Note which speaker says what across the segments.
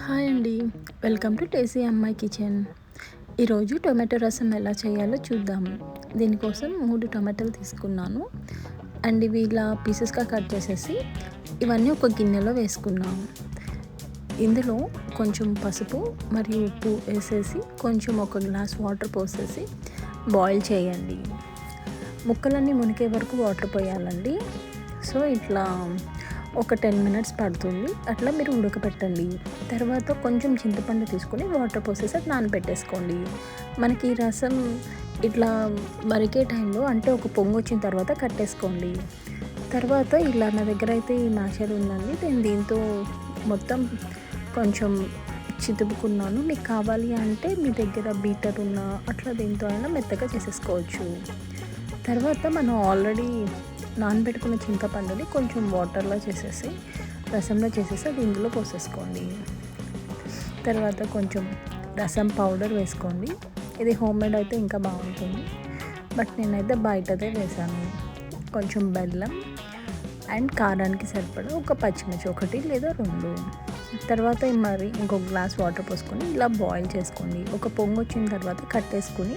Speaker 1: Hi అండి. Welcome to టేసీ అమ్మాయి kitchen. ఈరోజు టొమాటో రసం ఎలా చేయాలో చూద్దాము దీనికోసం మూడు టొమాటోలు తీసుకున్నాను. అండ్ ఇవి ఇలా పీసెస్గా కట్ చేసేసి ఇవన్నీ ఒక గిన్నెలో వేసుకున్నాము ఇందులో కొంచెం పసుపు మరియు ఉప్పు వేసేసి కొంచెం ఒక గ్లాస్ వాటర్ పోసేసి బాయిల్ చేయండి. ముక్కలన్నీ మునికే వరకు వాటర్ పోయాలండి. సో ఇట్లా ఒక టెన్ మినిట్స్ పడుతుంది. అట్లా మీరు ఉడకపెట్టండి. తర్వాత కొంచెం చింతపండు తీసుకొని వాటర్ పోసేసి అది నానబెట్టేసుకోండి. మనకి ఈ రసం ఇట్లా మరిగే టైంలో అంటే ఒక పొంగు వచ్చిన తర్వాత కట్టేసుకోండి. తర్వాత ఇలా నా దగ్గర అయితే ఈ మ్యాషర్ ఉందండి. నేను దీంతో మొత్తం కొంచెం చితుపుకున్నాను మీకు కావాలి అంటే మీ దగ్గర బీటర్ ఉన్న అట్లా దీంతో అయినా మెత్తగా చేసేసుకోవచ్చు. తర్వాత మనం ఆల్రెడీ నానబెట్టుకున్న చింతపండుని కొంచెం వాటర్లో చేసేసి రసంలో చేసేసి అది ఇందులో పోసేసుకోండి. తర్వాత కొంచెం రసం పౌడర్ వేసుకోండి. ఇది హోమ్ మేడ్ అయితే ఇంకా బాగుంటుంది. బట్ నేనైతే బయటదే వేసాను. కొంచెం బెల్లం అండ్ కారానికి సరిపడా ఒక పచ్చిమిర్చి ఒకటి లేదా రెండు. తర్వాత మరి ఇంకొక గ్లాస్ వాటర్ పోసుకొని ఇలా బాయిల్ చేసుకోండి. ఒక పొంగు వచ్చిన తర్వాత కట్టేసుకుని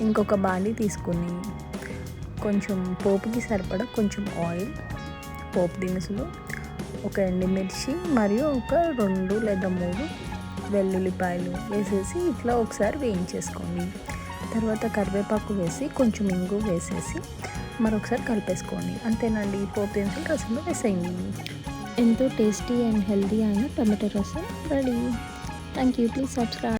Speaker 1: ఇంకొక బాండి తీసుకుని కొంచెం పోపుకి సరిపడా కొంచెం ఆయిల్ పోపు దినుసులు ఒక ఎండుమిర్చి మరియు ఒక రెండు లేదా మూడు వెల్లుల్లిపాయలు వేసేసి ఇట్లా ఒకసారి వేయించేసుకోండి. తర్వాత కరివేపాకు వేసి కొంచెం ఇంగు వేసేసి మరొకసారి కలిపేసుకోండి. అంతేనండి పోపు దినుసులు రసంలో వేసేయండి. ఎంతో టేస్టీ అండ్ హెల్తీ అయిన tomato rasam ready. Thank you please subscribe